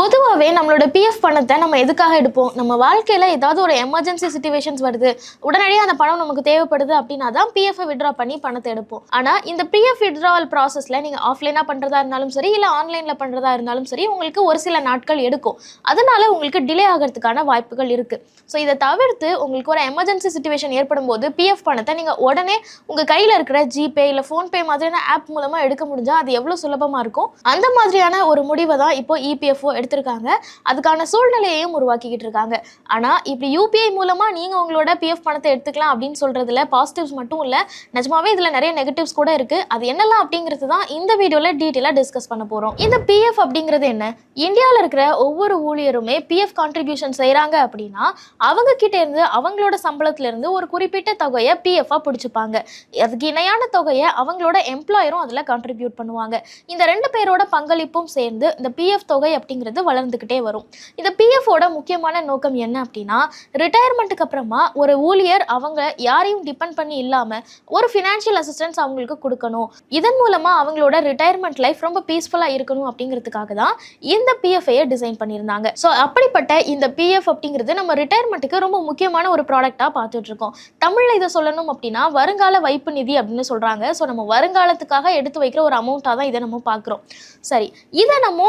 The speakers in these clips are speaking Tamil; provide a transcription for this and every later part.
பொதுவாகவே நம்மளோட பிஎஃப் பணத்தை நம்ம எதுக்காக எடுப்போம்? நம்ம வாழ்க்கையில் ஏதாவது ஒரு எமர்ஜென்சி சுச்சுவேஷன்ஸ் வருது உடனடியாக அந்த பணம் நமக்கு தேவைப்படுது அப்படின்னா தான் பிஎஃப் விட்ரா பண்ணி பணத்தை எடுப்போம். ஆனால் இந்த பிஎஃப் விட்ராவல் ப்ராசஸில் நீங்கள் ஆஃப்லைனாக பண்ணுறதா இருந்தாலும் சரி இல்லை ஆன்லைனில் பண்ணுறதா இருந்தாலும் சரி உங்களுக்கு ஒரு சில நாட்கள் எடுக்கும். அதனால உங்களுக்கு டிலே ஆகிறதுக்கான வாய்ப்புகள் இருக்குது ஸோ இதை தவிர்த்து உங்களுக்கு ஒரு எமர்ஜென்சி சுச்சுவேஷன் ஏற்படும் போது பிஎஃப் பணத்தை நீங்கள் உடனே உங்கள் கையில் இருக்கிற ஜிபே இல்லை ஃபோன்பே மாதிரியான ஆப் மூலமாக எடுக்க முடிஞ்சால் அது எவ்வளோ சுலபமாக இருக்கும்? அந்த மாதிரியான ஒரு முடிவை தான் இப்போ இபிஎஃப்ஓ எடுத்து எடுத்திருக்காங்க. அதுக்கான சூழ்நிலையையும் உருவாக்கிக்கிட்டு இருக்காங்க. ஆனால் இப்படி யூபிஐ மூலமாக நீங்கள் உங்களோட பிஎஃப் பணத்தை எடுத்துக்கலாம் அப்படின்னு சொல்கிறதுல பாசிட்டிவ்ஸ் மட்டும் இல்லை நிஜமாவே இதில் நிறைய நெகட்டிவ்ஸ் கூட இருக்குது அது என்னெல்லாம் அப்படிங்கிறது தான் இந்த வீடியோவில் டீட்டெயிலாக டிஸ்கஸ் பண்ண போகிறோம் இந்த பிஎஃப் அப்படிங்கிறது என்ன? இந்தியாவில் இருக்கிற ஒவ்வொரு ஊழியருமே பிஎஃப் கான்ட்ரிபியூஷன் செய்கிறாங்க அப்படின்னா அவங்க கிட்டேருந்து அவங்களோட சம்பளத்துலேருந்து ஒரு குறிப்பிட்ட தொகையை பிஎஃப்பாக பிடிச்சிப்பாங்க. அதுக்கு இணையான தொகையை அவங்களோட எம்ப்ளாயரும் அதில் கான்ட்ரிபியூட் பண்ணுவாங்க. இந்த ரெண்டு பேரோட பங்களிப்பும் சேர்ந்து இந்த பிஎஃப் தொகை அப்படிங்கிறது வளர்ந்துக்கிட்டே வரும். இந்த பிஎஃபோட முக்கியமான நோக்கம் என்ன அப்படின்னா ரிட்டையர்மெண்ட்டுக்கு அப்புறமா ஒரு ஊழியர் அவங்க யாரையும் டிபெண்ட் பண்ணி இல்லாமல் ஒரு ஃபினான்ஷியல் அசிஸ்டன்ஸ் அவங்களுக்கு கொடுக்கணும். இதன் மூலமாக அவங்களோட ரிட்டையர்மெண்ட் லைஃப் ரொம்ப பீஸ்ஃபுல்லாக இருக்கணும் அப்படிங்கிறதுக்காக தான் இந்த பிஎஃப்ஐயை டிசைன் பண்ணியிருந்தாங்க. ஸோ அப்படிப்பட்ட இந்த பிஎஃப் அப்படிங்கிறது நம்ம ரிட்டையர்மெண்ட்டுக்கு ரொம்ப முக்கியமான ஒரு ப்ராடக்டாக பார்த்துட்டு இருக்கோம் தமிழில் இதை சொல்லணும் அப்படின்னா வருங்கால வைப்பு நிதி அப்படின்னு சொல்கிறாங்க ஸோ நம்ம வருங்காலத்துக்காக எடுத்து வைக்கிற ஒரு அமௌண்ட்டாக தான் இதை நம்ம பார்க்குறோம். சரி இதை நம்ம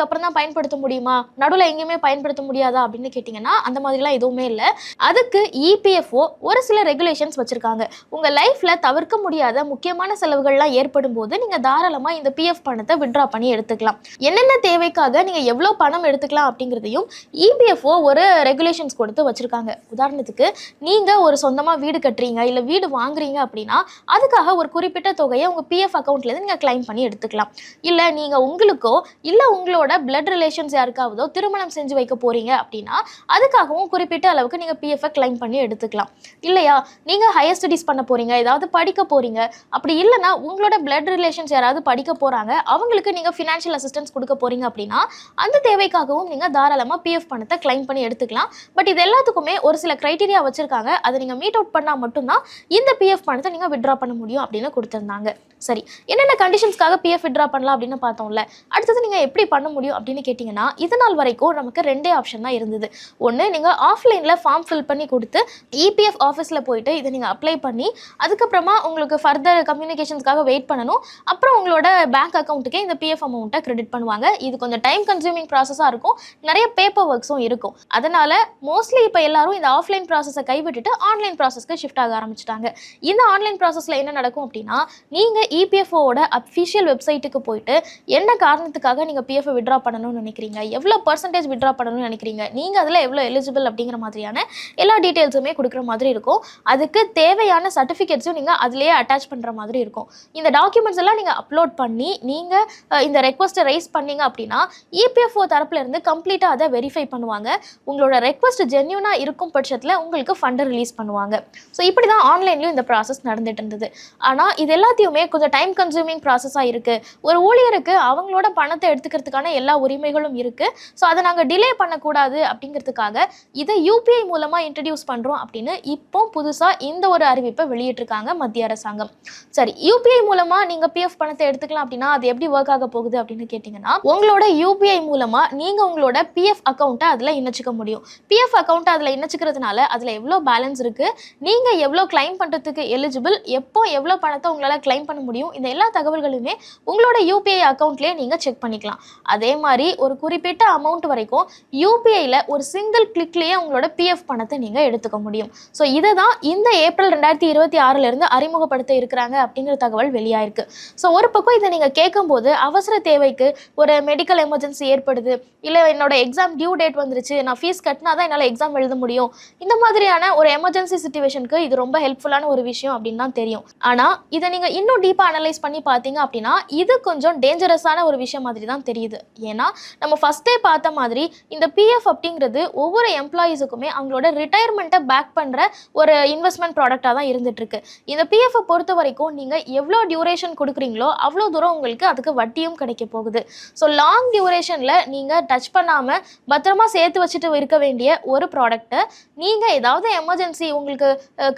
ரிட்டையர்மெண்ட்டுக்கு அப்புறம் தான் பயன்படுத்த முடியுமா? நடுவில் எங்கேயுமே பயன்படுத்த முடியாதா? அப்படின்னு கேட்டிங்கன்னா அந்த மாதிரிலாம் எதுவுமே இல்லை. அதுக்கு இபிஎஃப்ஓ ஒரு சில ரெகுலேஷன்ஸ் வச்சுருக்காங்க. உங்கள் லைஃப்பில் தவிர்க்க முடியாத முக்கியமான செலவுகள்லாம் ஏற்படும் போது நீங்கள் தாராளமாக இந்த பிஎஃப் பணத்தை விட்ரா பண்ணி எடுத்துக்கலாம். என்னென்ன தேவைக்காக நீங்கள் எவ்வளோ பணம் எடுத்துக்கலாம் அப்படிங்கிறதையும் இபிஎஃப்ஓ ஒரு ரெகுலேஷன்ஸ் கொடுத்து வச்சுருக்காங்க. உதாரணத்துக்கு நீங்கள் ஒரு சொந்தமாக வீடு கட்டுறீங்க இல்லை வீடு வாங்குறீங்க அப்படின்னா அதுக்காக ஒரு குறிப்பிட்ட தொகையை உங்கள் பிஎஃப் அக்கௌண்ட்லேருந்து நீங்கள் கிளைம் பண்ணி எடுத்துக்கலாம். இல்லை நீங்கள் உங்களுக்கோ இல்லை உங்களோட பிளட் ரிலேஷன்ஸ் யாருக்காவதோ திருமணம் செஞ்சு வைக்க போகிறீங்க அப்படின்னா அதுக்காகவும் குறிப்பிட்ட அளவுக்கு நீங்கள் பிஎஃப்ஐ கிளைம் பண்ணி எடுத்துக்கலாம். இல்லையா? நீங்கள் ஹையர் ஸ்டடீஸ் பண்ண போகிறீங்க ஏதாவது படிக்க போகிறீங்க அப்படி இல்லைன்னா உங்களோட பிளட் ரிலேஷன்ஸ் யாராவது படிக்க போகிறாங்க அவங்களுக்கு நீங்கள் ஃபினான்ஷியல் அசிஸ்டன்ஸ் கொடுக்க போகிறீங்க அப்படின்னா அந்த தேவைக்காகவும் நீங்கள் தாராளமாக பிஎஃப் பணத்தை கிளைம் பண்ணி எடுத்துக்கலாம். பட் இது எல்லாத்துக்குமே ஒரு சில க்ரைட்டீரியா வச்சுருக்காங்க. அதை நீங்கள் மீட் அவுட் பண்ணால் மட்டும்தான் இந்த பிஎஃப் பணத்தை நீங்கள் விட்ரா பண்ண முடியும் அப்படின்னு கொடுத்துருந்தாங்க. சரி என்னென்ன கண்டிஷன்ஸ்க்காக பிஎஃப் விட்ரா பண்ணலாம் அப்படின்னு பார்த்தோம்ல அடுத்தது நீங்கள் எப்படி பண்ண முடியும்? அப்படின்னு கேட்டிங்கன்னா இது நாள் வரைக்கும் நமக்கு ரெண்டே ஆப்ஷன் தான் இருந்தது. ஒன்று நீங்கள் ஆஃப்லைனில் ஃபார்ம் ஃபில் பண்ணி கொடுத்து இபிஎஃப் ஆஃபீஸில் போயிட்டு இதை நீங்கள் அப்ளை பண்ணி அதுக்கப்புறமா உங்களுக்கு ஃபர்தர் கம்யூனிகேஷன்ஸ்க்காக வெயிட் பண்ணணும். அப்புறம் உங்களோட பேங்க் அக்கௌண்ட்டுக்கே இந்த பிஎஃப் அமௌண்ட்டை கிரெடிட் பண்ணுவாங்க. இது கொஞ்சம் டைம் கன்சூமிங் ப்ராசஸாக இருக்கும். நிறைய பேப்பர் ஒர்க்ஸும் இருக்கும். அதனால் மோஸ்ட்லி இப்போ எல்லாரும் இந்த ஆஃப்லைன் ப்ராசஸை கைவிட்டுட்டு ஆன்லைன் ப்ராசஸ்க்கு ஷிஃப்ட் ஆக ஆரம்பிச்சிட்டாங்க. இந்த ஆன்லைன் ப்ராசஸில் என்ன நடக்கும் அப்படின்னா நீங்கள் இபிஎஃப்ஓட அஃபிஷியல் வெப்சைட்டுக்கு போயிட்டு என்ன காரணத்துக்காக நீங்கள் பிஎஃப் விட்ரா பண்ணணும்னு நினைக்கிறீங்க? எவ்வளோ பர்சன்டேஜ் விட்ரா பண்ணணும்னு நினைக்கிறீங்க? நீங்கள் அதில் எவ்வளோ எலிஜிபிள் அப்படிங்கிற மாதிரியான எல்லா டீட்டெயில்ஸுமே கொடுக்குற மாதிரி இருக்கும். அதுக்கு தேவையான சர்டிஃபிகேட்ஸும் நீங்கள் அதிலேயே அட்டாச் பண்ணுற மாதிரி இருக்கும். இந்த டாக்குமெண்ட்ஸ் எல்லாம் நீங்கள் அப்லோட் பண்ணி நீங்கள் இந்த ரெக்வஸ்ட்டை ரைஸ் பண்ணீங்க அப்படின்னா இபிஎஃப்ஓ தரப்புலேருந்து கம்ப்ளீட்டாக அதை வெரிஃபை பண்ணுவாங்க. உங்களோட ரெக்வஸ்ட் ஜென்யூனாக இருக்கும் பட்சத்தில் உங்களுக்கு ஃபண்டை ரிலீஸ் பண்ணுவாங்க. ஸோ இப்படி தான் ஆன்லைன்லேயும் இந்த ப்ராசஸ் நடந்துட்டு இருந்தது. ஆனால் இது எல்லாத்தையுமே கொஞ்சம் டைம் கன்சூமிங் ப்ராசஸாக இருக்குது ஒரு ஊழியருக்கு அவங்களோட பணத்தை எடுத்துக்கிறதுக்கான எல்லா உரிமைகளும் இருக்குது ஸோ அதை நாங்கள் டிலே பண்ணக்கூடாது அப்படிங்கிறதுக்காக இதை யூபிஐ மூலமாக இன்ட்ரடியூஸ் பண்ணுறோம் அப்படின்னு இப்போ புதுசாக இந்த ஒரு அறிவிப்பை வெளியிட்டிருக்காங்க மத்திய அரசாங்கம். சரி யூபிஐ மூலமாக நீங்கள் பிஎஃப் பணத்தை எடுத்துக்கலாம் அப்படின்னா அது எப்படி ஒர்க் ஆக போகுது அப்படின்னு கேட்டிங்கன்னா உங்களோட யூபிஐ மூலமாக நீங்கள் உங்களோட பிஎஃப் அக்கௌண்ட்டை அதில் இணைச்சிக்க முடியும். பிஎஃப் அக்கௌண்ட்டை அதில் இணைச்சிக்கிறதுனால அதில் எவ்வளோ பேலன்ஸ் இருக்குது நீங்கள் எவ்வளோ கிளைம் பண்ணுறதுக்கு எலிஜிபிள் எப்போ எவ்வளோ பணத்தை உங்களால் கிளைம் பண்ண முடியும் இந்த எல்லா தகவல்களுமே உங்களோட யூபிஐ அக்கௌண்ட்லேயே நீங்கள் செக் பண்ணிக்கலாம். அதே அதே மாதிரி ஒரு குறிப்பிட்ட அமௌண்ட் வரைக்கும் யூபிஐயில் ஒரு சிங்கிள் கிளிக்லேயே உங்களோட பிஎஃப் பணத்தை நீங்கள் எடுத்துக்க முடியும். ஸோ இதை தான் இந்த ஏப்ரல் ரெண்டாயிரத்தி இருபத்தி ஆறிலிருந்து அறிமுகப்படுத்த இருக்கிறாங்க அப்படிங்கிற தகவல் வெளியாயிருக்கு. ஸோ ஒரு பக்கம் இதை நீங்கள் கேட்கும்போது அவசர தேவைக்கு ஒரு மெடிக்கல் எமர்ஜென்சி ஏற்படுது இல்லை என்னோட எக்ஸாம் டியூ டேட் வந்துருச்சு நான் ஃபீஸ் கட்டினா தான் என்னால் எக்ஸாம் எழுத முடியும். இந்த மாதிரியான ஒரு எமர்ஜென்சி சுச்சுவேஷனுக்கு இது ரொம்ப ஹெல்ப்ஃபுல்லான ஒரு விஷயம் அப்படின்னு தான் தெரியும். ஆனால் இதை நீங்கள் இன்னும் டீப்பாக அனலைஸ் பண்ணி பார்த்தீங்க அப்படின்னா இது கொஞ்சம் டேஞ்சரஸான ஒரு விஷயம் மாதிரி தான் தெரியுது. ஏன்னா நம்ம ஃபஸ்ட்டே பார்த்த மாதிரி இந்த பிஎஃப் அப்படிங்கிறது ஒவ்வொரு எம்ப்ளாயீஸுக்குமே அவங்களோட ரிட்டையர்மெண்ட்டை பேக் பண்ணுற ஒரு இன்வெஸ்ட்மெண்ட் ப்ராடக்டாக தான் இருந்துட்டுருக்கு. இந்த பிஎஃப்பை பொறுத்த வரைக்கும் நீங்கள் எவ்வளோ டியூரேஷன் கொடுக்குறீங்களோ அவ்வளோ தூரம் உங்களுக்கு அதுக்கு வட்டியும் கிடைக்க போகுது. ஸோ லாங் டியூரேஷனில் நீங்கள் டச் பண்ணாமல் பத்திரமா சேர்த்து வச்சுட்டு இருக்க வேண்டிய ஒரு ப்ராடக்ட்டை நீங்கள் ஏதாவது எமர்ஜென்சி உங்களுக்கு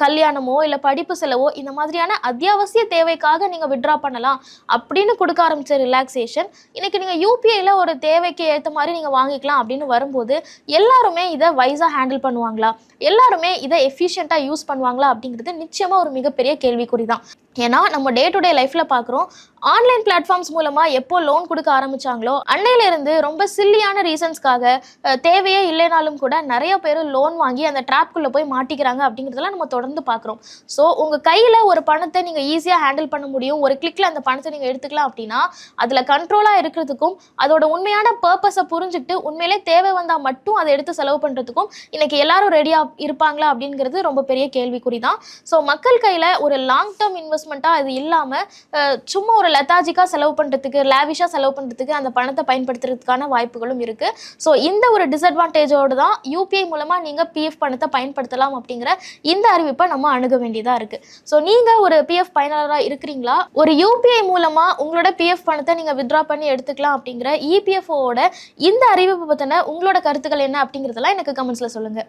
கல்யாணமோ இல்லை படிப்பு செலவோ இந்த மாதிரியான அத்தியாவசிய தேவைக்காக நீங்கள் விட்ரா பண்ணலாம் அப்படின்னு கொடுக்க ஆரம்பித்த ரிலாக்ஸேஷன் இன்றைக்கி நீங்கள் யூபிஐயில் இல்லை ஒரு தேவைக்கு ஏற்ற மாதிரி நீங்கள் வாங்கிக்கலாம் அப்படின்னு வரும்போது எல்லாருமே இதை வைஸாக ஹேண்டில் பண்ணுவாங்களா? எல்லாருமே இதை எஃபிஷியண்ட்டாக யூஸ் பண்ணுவாங்களா அப்படிங்கிறது நிச்சயமாக ஒரு மிகப்பெரிய கேள்விக்குறி தான் ஏன்னா நம்ம டே டு டே லைஃப்பில் பார்க்குறோம் ஆன்லைன் பிளாட்ஃபார்ம்ஸ் மூலமாக எப்போ லோன் கொடுக்க ஆரம்பிச்சாங்களோ அன்னையிலேருந்து ரொம்ப சில்லியான ரீசன்ஸ்க்காக தேவையே இல்லைனாலும் கூட நிறைய பேர் லோன் வாங்கி அந்த ட்ராப்குள்ளே போய் மாட்டிக்கிறாங்க அப்படிங்கிறதெல்லாம் நம்ம தொடர்ந்து பார்க்குறோம் ஸோ உங்கள் கையில் ஒரு பணத்தை நீங்கள் ஈஸியாக ஹேண்டில் பண்ண முடியும். ஒரு கிளிக்கில் அந்த பணத்தை நீங்கள் எடுத்துக்கலாம் அப்படின்னா அதில் கண்ட்ரோலாக இருக்கிறதுக்கும் அதோட உண்மையான பர்பஸை புரிஞ்சுக்கிட்டு உண்மையிலே தேவை வந்தால் மட்டும் அதை எடுத்து செலவு பண்ணுறதுக்கும் இன்றைக்கி எல்லாரும் ரெடியாக இருப்பாங்களா அப்படிங்கிறது ரொம்ப பெரிய கேள்விக்குறி தான் ஸோ மக்கள் கையில் ஒரு லாங் டேர்ம் இன்வெஸ்ட்மெண்ட்டாக அது இல்லாமல் சும்மா ஒரு லெத்தாஜிக்காக செலவு பண்ணுறதுக்கு லேவிஷாக செலவு பண்ணுறதுக்கு அந்த பணத்தை பயன்படுத்துறதுக்கான வாய்ப்புகளும் இருக்குது ஸோ இந்த ஒரு டிஸ்அட்வான்டேஜோடு தான் யூபிஐ மூலமாக நீங்கள் பிஎஃப் பணத்தை பயன்படுத்தலாம் அப்படிங்கிற இந்த அறிவிப்பை நம்ம அணுக வேண்டியதாக இருக்குது ஸோ நீங்கள் ஒரு பிஎஃப் பயனாளராக இருக்கிறீங்களா? ஒரு யூபிஐ மூலமாக உங்களோட பிஎஃப் பணத்தை நீங்கள் வித்ட்ரா பண்ணி எடுத்துக்கலாம் அப்படிங்கிற இபிஎஃப்ஓட இந்த அறிவிப்பு பற்றின உங்களோட கருத்துக்கள் என்ன அப்படிங்கிறதெல்லாம் எனக்கு கமெண்ட்ஸில் சொல்லுங்கள்